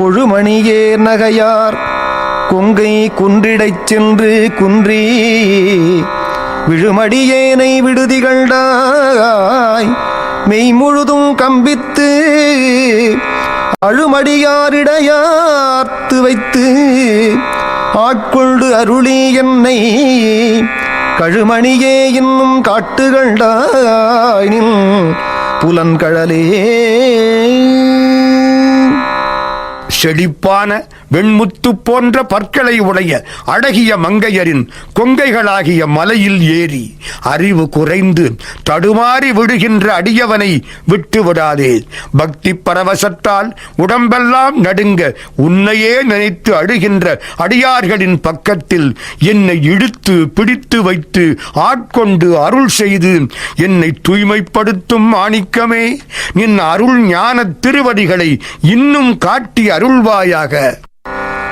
கொழுமணியே நகையார். கொங்கை குன்றிடைச் சென்று குன்றி விழுமடியேனை விடுதிகள்டாய் மெய் முழுதும் கம்பித்து அழுமடியாரிடையார்த்து வைத்து ஆட்கொண்டு அருளி என்னை கழுமணியே இன்னும் காட்டுகள்டாய் புலன்கழலே செழிப்பான வெண்முத்து போன்ற பற்களை உடைய அழகிய மங்கையரின் கொங்கைகளாகிய மலையில் ஏறி அறிவு குறைந்து தடுமாறி விடுகின்ற அடியவனை விட்டு விடாதே. பக்தி பரவசத்தால் உடம்பெல்லாம் நடுங்க உன்னையே நினைத்து அழுகின்ற அடியார்களின் பக்கத்தில் என்னை இழுத்து பிடித்து வைத்து ஆட்கொண்டு அருள் செய்து என்னை தூய்மைப்படுத்தும் மாணிக்கமே நின் அருள் ஞான திருவடிகளை இன்னும் காட்டி அருள் அருள்வாயாக